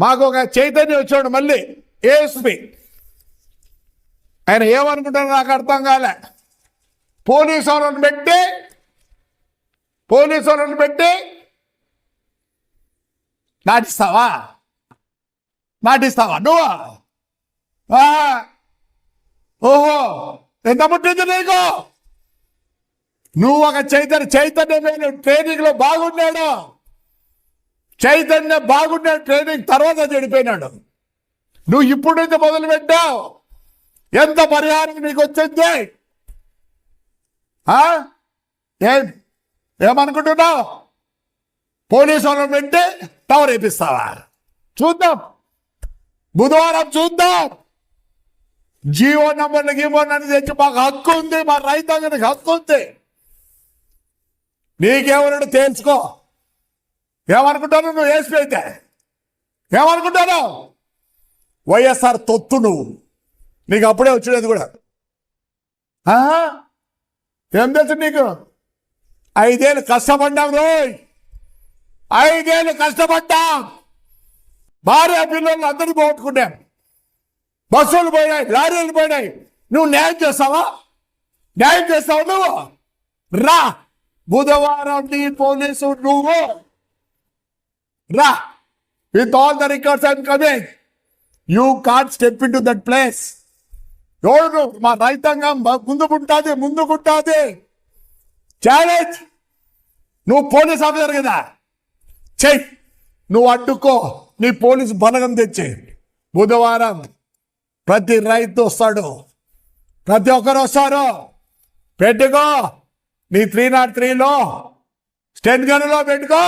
మాకు ఒక చైతన్యం వచ్చాడు మళ్ళీ. ఏఎస్పి. ఆయన ఏమనుకుంటారో నాకు అర్థం కాలే. పోలీసు వాళ్ళని పెట్టి పోలీసు వాళ్ళని పెట్టి నాటిస్తావా? నాటిస్తావా? నువ్వు? ఓహో ఎంత పుట్టింది నీకు? నువ్వు ఒక చైతన్య చైతన్యమైన ట్రైనింగ్లో బాగున్నాడు. చైతన్య బాగున్న ట్రైనింగ్ తర్వాత చెడిపోయినాడు. నువ్వు ఇప్పుడు నుంచి మొదలు పెట్టావు ఎంత పరిహారం నీకు వచ్చింది? ఏం? ఏమనుకుంటున్నావు? పోలీసు వాళ్ళని పెట్టి టవర్ వేపిస్తావా? చూద్దాం. బుధవారం చూద్దాం. జీవో నంబర్లు గీవో నన్ను తెచ్చి మాకు హక్కు ఉంది మా రైతాంగానికి హక్కు ఉంది. నీకేమన్నాడు తేల్చుకో ఏమనుకుంటాను నువ్వు ఏసీ అయితే? ఏమనుకుంటాను? వైఎస్ఆర్ తొత్తు నువ్వు. నీకు అప్పుడే వచ్చినది కూడా. ఏం తెలుసు నీకు? ఐదేళ్ళు కష్టపడ్డాం రోయ్. ఐదేళ్ళు కష్టపడ్డాం భార్య పిల్లలు అందరూ పోగొట్టుకున్నాం బస్సులు పోయినాయి లారీలు పోయినాయి. నువ్వు న్యాయం చేస్తావా? న్యాయం చేస్తావు నువ్వు? రా. బుధవారం నీ పోలీసు నువ్వు రా. With all the records I'm coming you can step into that place ఎవరు? మా రైతాంగం ముందుకుంటుంది ముందుకుంటుంది ఛాలెంజ్ నువ్వు పోలీస్ ఆఫీసర్ కదా. చెయ్యి నువ్వు అడ్డుకో. నీ పోలీసు బలగం తెచ్చి. బుధవారం ప్రతి రైతు వస్తాడు. ప్రతి ఒక్కరు వస్తారు. పెట్టుకో. నీ త్రీ నాట్ త్రీలో స్టెన్ గన్లో పెట్టుకో.